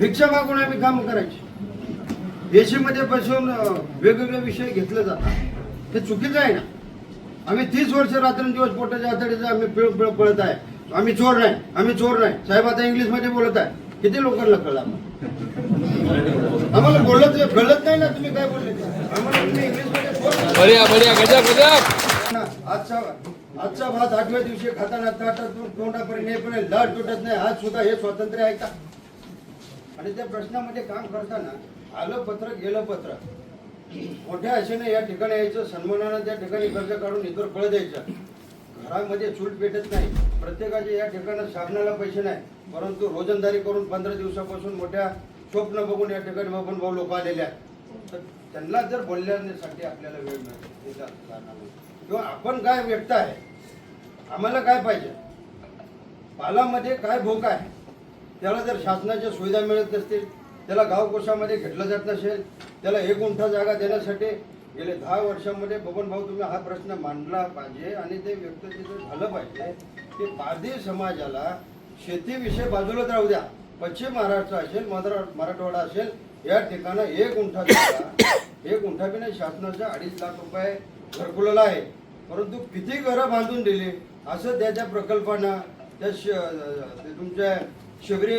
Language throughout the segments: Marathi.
भिक्षा मागून आम्ही काम करायचे. देशीमध्ये बसून वेगवेगळे विषय घेतले जातात. हे चुकीचं आहे ना? आम्ही तीस वर्ष रात्रंदिवस पोटाच्या आतडीचं आम्ही पिळ पिळ पळत आहे. आम्ही चोर नाही आम्ही चोर नाही. साहेब आता इंग्लिशमध्ये बोलत आहे. किती लोकांना कळलं आम्हाला? आम्हाला बोलत कळत नाही ना तुम्ही काय बोलले. आम्हाला तुम्ही इंग्लिशमध्ये आजचा आजचा भात आठव्या दिवशी खाताना ताटातून तोंडापर्यंत येईपर्यंत लाट तुटत नाही. आज सुद्धा हे स्वातंत्र्य आहे का? आणि त्या प्रश्नामध्ये काम करताना आलं पत्र गेलं पत्र. मोठ्या आशेने या ठिकाणी यायचं सन्मानानं त्या ठिकाणी कर्ज काढून इतर फळ द्यायचं. घरामध्ये चूट भेटत नाही. प्रत्येकाचे या ठिकाणी साबणाला पैसे नाही. परंतु रोजंदारी करून पंधरा दिवसापासून मोठ्या स्वप्न बघून या ठिकाणी बघून भाऊ लोक आलेले आहेत. तर त्यांना जर बोलण्यासाठी आपल्याला वेळ मिळतो किंवा आपण काय व्यक्त आहे आम्हाला काय पाहिजे? पालामध्ये काय भोक आहे? त्याला जर शासनाच्या सुविधा मिळत नसतील त्याला गावकोशामध्ये घेतलं जात नसेल त्याला एक गुंठा जागा देण्यासाठी गेले दहा वर्षामध्ये बबन भाऊ तुम्ही हा प्रश्न मांडला पाहिजे आणि ते व्यक्त तिथं झालं पाहिजे. की पारधी समाजाला शेतीविषयी बाजूलाच राहू द्या. पश्चिम महाराष्ट्र असेल मरा मराठवाडा असेल या ठिकाणं एक गुंठा जागा एक गुंठा बी नाही शासनाचा अडीच लाख रुपये घरकुलाला आहे. परंतु किती घरं बांधून दिली? असं त्या त्या प्रकल्पांना त्या श- ते तुमच्या शहरी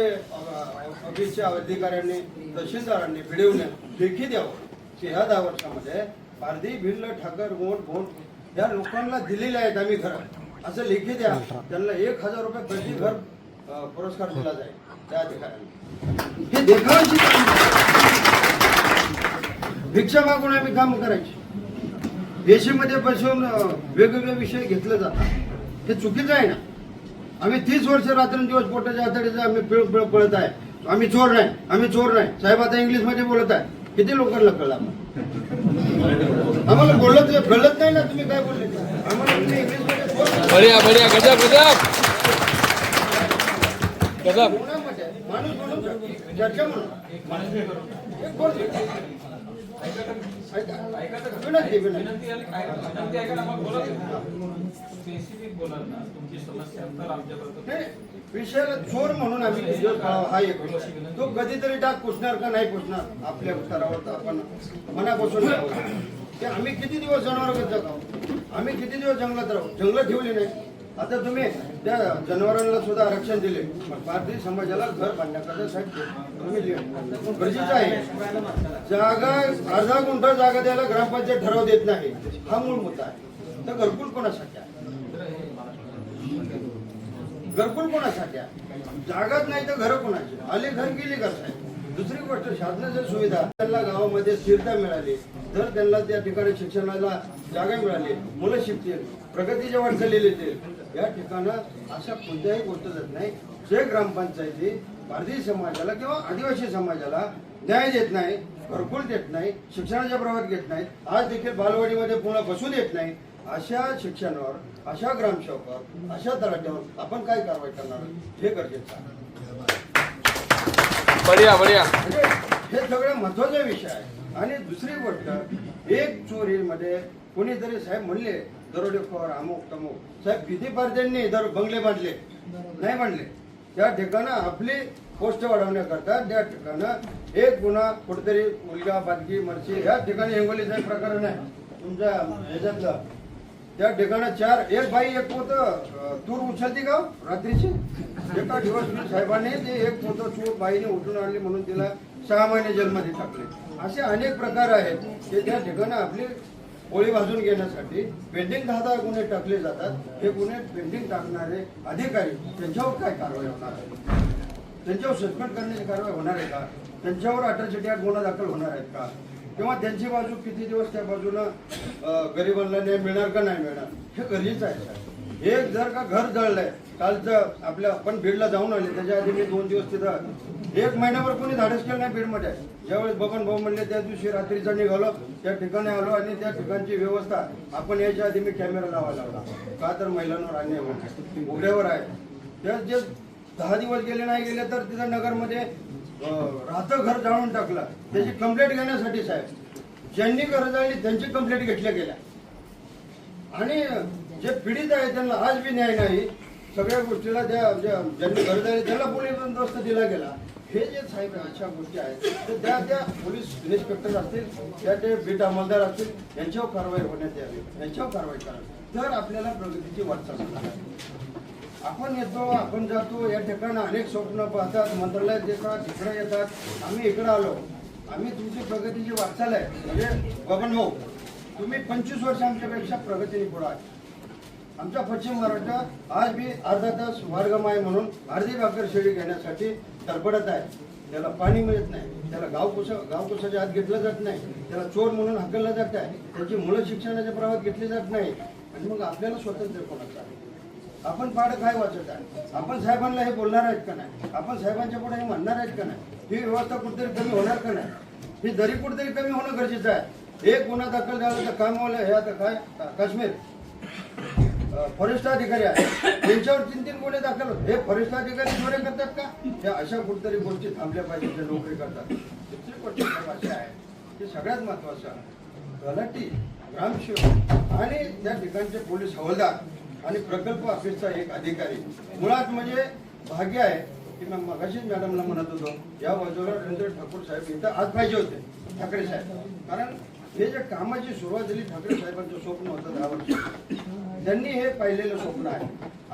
ऑफिसच्या अधिकाऱ्यांनी तहसीलदारांनी भिडवण्या लेखी द्यावं की ह्या दहा वर्षामध्ये पारधी भिल्ल ठाकर गोंड भोंड या लोकांना दिलेले आहेत आम्ही घरं. असं लेखी द्या. त्यांना एक हजार रुपये प्रति घर पुरस्कार दिला जाईल. त्या अधिकाऱ्यांनी. हे देखावायची भिक्षा मागून आम्ही काम करायची. देशीमध्ये बसून वेगवेगळे विषय घेतले जातात. हे चुकीचं आहे ना? आम्ही तीस वर्ष रात्रंदिवस पोटाच्या आतडीचं आम्ही पिळ पिळ पळत आहे आम्ही चोर नाही आम्ही चोर नाही साहेब आता इंग्लिशमध्ये बोलत आहे किती लोकांना कळलं आम्हाला? आम्हाला बोलत कळत नाही ना तुम्ही काय बोलले आम्हाला तुम्ही इंग्लिशमध्ये. बढिया बढिया गजब गजब गजब कोणामध्ये? माणूस म्हणून? चर्चा म्हणून ऐका. विनंती. विनंती स्पेसिफिक बोला ना. तुमची समस्या तर आमच्यापर्यंत नाही, विषयाला चोर म्हणून आम्ही हा एक. तो कधीतरी डाग पुसणार का नाही पुसणार आपल्या उत्तरावर तर आपण मनापासून. ते आम्ही किती दिवस जनावर जगाव? आम्ही किती दिवस जंगलात राहू? जंगल ठेवली नाही. आता तुम्ही त्या जनावरांना सुद्धा आरक्षण दिले. भारतीय समाजाला घर बांधण्याकरता तुम्ही गरजेचं आहे जागा अर्धा गुंठा जागा द्यायला ग्रामपंचायत ठराव देत नाही. हा मूळ मुद्दा आहे. तर घरकुल कोणासाठी आहे? घरकुल कोणासाठी आहे? जागाच नाही तर घर कोणाची? आले घर गेले कसं आहे दुसरी गोष्ट शासनाच्या सुविधा. त्यांना गावामध्ये स्थिरता मिळाली जर त्यांना त्या ठिकाणी शिक्षणाला जागा मिळाली. मुलं शिकतील. प्रगतीच्या वाटचाली येतील. या ठिकाणं अशा कोणत्याही गोष्ट जात नाही जे ग्रामपंचायती भारतीय समाजाला किंवा आदिवासी समाजाला न्याय देत नाही घरकुल देत नाही शिक्षणाच्या प्रवाहात घेत नाहीत आज देखील बालवाडीमध्ये पुन्हा बसू देत नाही अशा शिक्षणावर अशा ग्रामसेवकावर अशा तलाट्यावर आपण काय कारवाई करणार? हे गरजेचं आहे. बढिया बढिया. म्हणजे हे सगळं महत्त्वाचा विषय आहे. आणि दुसरी गोष्ट एक चोरीमध्ये कोणीतरी साहेब म्हणले दरोडेखोर अमुक तमुक. साहेब किती पार्ट्यांनी दर बंगले बांधले. नाही बांधले. त्या ठिकाणं आपली पोस्ट वाढवण्याकरता त्या ठिकाणं एक गुन्हा कुठेतरी मुलगा बादगी मरची या ठिकाणी हिंगोलीचा प्रकरण आहे. तुमच्या ह्याच्यातलं. त्या ठिकाणी चार एक बाई एक पोत तूर उचलती का हो? रात्रीची? एका दिवस साहेबांनी ते एक पोत चूर बाईने उठून आणली म्हणून तिला सहा महिने जन्ममध्ये टाकले. असे अनेक प्रकार आहेत. ते त्या ठिकाणी आपली पोळी भाजून घेण्यासाठी पेंडिंग दहा दहा गुन्हे टाकले जातात. हे गुन्हे पेंडिंग टाकणारे अधिकारी त्यांच्यावर काय कारवाई होणार आहे? त्यांच्यावर सस्पेंड करण्याची कारवाई होणार आहे का? त्यांच्यावर अठराशे गुन्हा दाखल होणार आहेत का? किंवा त्यांची बाजू किती दिवस त्या बाजूला गरिबांना न्याय मिळणार का नाही मिळणार? हे गरजेचं आहे एक जर का घर जळलंय कालचं आपल्या आपण बीडला जाऊन आले त्याच्या आधी मी दोन दिवस तिथं एक महिन्यावर कोणी धाडस केलं नाही बीडमध्ये ज्यावेळेस बबन भाऊ म्हणले त्या दिवशी रात्रीचा निघालो त्या ठिकाणी आलो आणि त्या ठिकाणची व्यवस्था. आपण याच्या आधी मी कॅमेरा लावायला लागला का तर महिलांवर अन्याय होतो उघड्यावर आहे. त्या जे दहा दिवस गेले नाही गेले तर तिथं नगरमध्ये राहतं घर जाळून टाकलं. त्याची कंप्लेंट घेण्यासाठी साहेब. ज्यांनी गरज आली त्यांची कंप्लेंट घेतल्या गेल्या. आणि जे पीडित आहे त्यांना आज बी न्याय नाही. सगळ्या गोष्टीला ज्या ज्यांनी गरज आहे त्याला पोलीस बंदोबस्त दिला गेला. हे जे साहेब अशा गोष्टी आहेत तर त्या त्या पोलीस इन्स्पेक्टर असतील त्या ते बीट अंमलदार असतील यांच्यावर कारवाई होण्यात यावी यांच्यावर कारवाई करावी. तर आपल्याला प्रगतीची वाटचाल होणार आपण येतो आपण जातो या ठिकाणी अनेक स्वप्न पाहतात मंत्रालयात येतात इकडे येतात. आम्ही इकडे आलो. आम्ही तुमची प्रगतीची वाटचाल आहे. म्हणजे बबन भाऊ हो, तुम्ही पंचवीस वर्ष आमच्यापेक्षा प्रगतीने पुढे आहे आमच्या पश्चिम महाराष्ट्र आज बी अर्धा तास मार्गम आहे म्हणून अर्धी भाकर शेळी घेण्यासाठी तरबडत आहे. त्याला पाणी मिळत नाही. त्याला गाव गावकुसाच्या आत घेतलं जात नाही. त्याला चोर म्हणून हकललं जात आहे. त्याची मुलं शिक्षणाच्या प्रवाहात घेतली जात नाही. आणि मग आपल्याला स्वतंत्र कोणाचं आहे? आपण पाड काय वाचत आहे? आपण साहेबांना हे बोलणार आहेत का नाही? आपण साहेबांच्या पुढे हे म्हणणार आहेत का नाही? ही व्यवस्था कुठेतरी कमी होणार का नाही? ही दरी कुठेतरी कमी होणं गरजेचं आहे. एक गुन्हा दाखल झाला तर काम हे आता काय? काश्मीर. फॉरेस्ट अधिकारी आहे त्यांच्यावर तीन तीन गुन्हे दाखल होते. हे फॉरेस्ट अधिकारी चोऱ्या करतात का? या अशा कुठतरी गोष्टी थांबल्या पाहिजे ते नोकरी करतात. दुसरी गोष्ट अशी आहे ते सगळ्यात महत्वाचं आहे तलाठी ग्रामसेवक आणि त्या ठिकाणचे पोलीस हवालदार आणि प्रकल्प ऑफिसचा एक अधिकारी. मुळात म्हणजे भाग्य आहे की मी मगाशीच मॅडमला म्हणत होतो या बाजूला रवींद्र ठाकूर साहेब इथं आज पाहिजे होते ठाकरे साहेब. कारण हे जे कामाची सुरुवात झाली ठाकरे साहेबांचं स्वप्न होतं दहा वर्ष. त्यांनी हे पाहिलेलं स्वप्न आहे.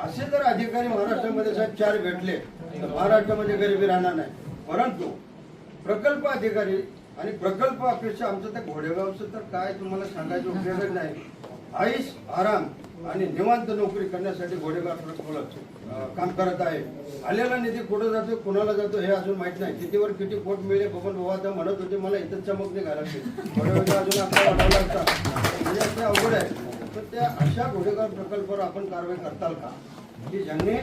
असे जर अधिकारी महाराष्ट्रामध्ये साहेब चार भेटले तर महाराष्ट्रामध्ये गरिबी राहणार नाही. परंतु प्रकल्प अधिकारी आणि प्रकल्प अपेक्षा आमचं त्या घोडेगावचं तर काय तुम्हाला सांगायचं उपयोगच नाही. आईस आराम आणि निवांत नोकरी करण्यासाठी घोडेगाव काम करत आहे. आलेला निधी कुठं जातो कुणाला जातो हे अजून माहीत नाही. कितीवर किती कोट मिळेल बबन बाबा तर म्हणत होते मला इथं चमक नाही घालायची. घोडेगावचा अजून आपल्याला म्हणजे ते अवघड आहे. तर त्या अशा गुन्हेगार प्रकल्पावर आपण कारवाई करताल का? की ज्यांनी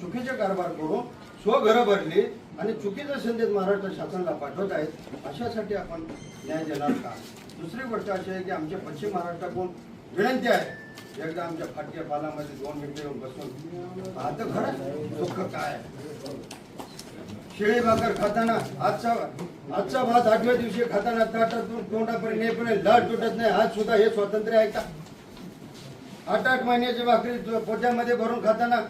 चुकीचे कारभार करून स्वघरं भरली आणि चुकीचा संदेश महाराष्ट्र शासनाला पाठवत आहेत अशासाठी आपण न्याय देणार का? दुसरी गोष्ट अशी आहे की आमच्या पश्चिम महाराष्ट्राकडून विनंती आहे एकदा आमच्या फाटक्या पालामध्ये दोन मिनिटं येऊन बसून पाहतं खरं? दुःख काय? शेळी भाकर खाताना आजचा आजचा भात आठव्या दिवशी खाताना ताटातून तोंडापर्यंत येईपर्यंत लाट तुटत नाही आज सुद्धा हे स्वातंत्र्य आहे का? आठ आठ महिन्याची भाकरी पोट्यामध्ये भरून खाताना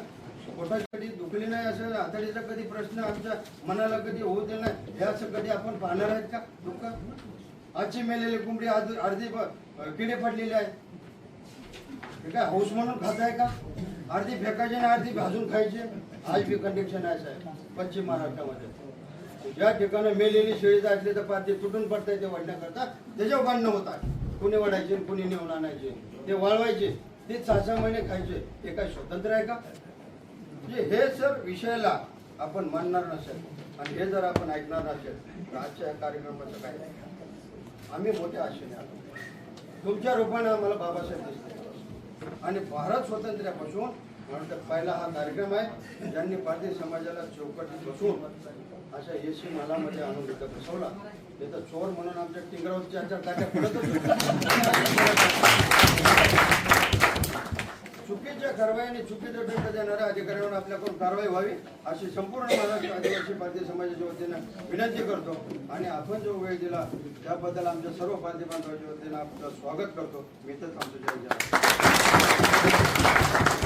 पोटाची कधी दुखली नाही असं आतडीचा कधी प्रश्न आमच्या मनाला कधी होऊ दे नाही हे असं कधी आपण पाहणार आहेत का? दुःख? आजची मेलेली कोंबडी आज अर्धी किडे पडलेली आहे. काय हौस म्हणून खाताय का? अर्धी फेकायची आणि अर्धी भाजून खायची? आज बी कंडिशन आहे साहेब पश्चिम महाराष्ट्रामध्ये. ज्या ठिकाणी मेलेली शेळी जायची तर पाती तुटून पडताय ते वाढण्याकरता त्याच्यावर भांडणं होतात. कुणी वाढायचे कुणी नेऊन आणायचे. ते वाळवायचे. ते सहा सहा महिने खायचे हे काय स्वतंत्र आहे का? म्हणजे हे जर विषयाला आपण मानणार नसेल. आणि हे जर आपण ऐकणार नसेल तर आजच्या कार्यक्रमाचं काय? आम्ही मोठ्या आशेने आलो तुमच्या रूपाने आम्हाला बाबासाहेब दिसले. आणि भारत स्वातंत्र्यापासून म्हणून तर पहिला हा कार्यक्रम आहे ज्यांनी भारतीय समाजाला चौकटीत बसून अशा एसी मालामध्ये आणून इथं बसवला. तर चोर म्हणून आमच्या टिंगरावर चार टाक्या पडतच चुकीच्या कारवाई आणि चुकीचं दंड देणाऱ्या अधिकाऱ्यांवर आपल्याकडून कारवाई व्हावी अशी संपूर्ण महाराष्ट्र आदिवासी भारतीय समाजाच्या वतीनं विनंती करतो. आणि आपण जो वेळ दिला त्याबद्दल आमच्या सर्व भारतीय बांधवाच्या वतीनं आपलं स्वागत करतो. मी तर थांबतो. जय जय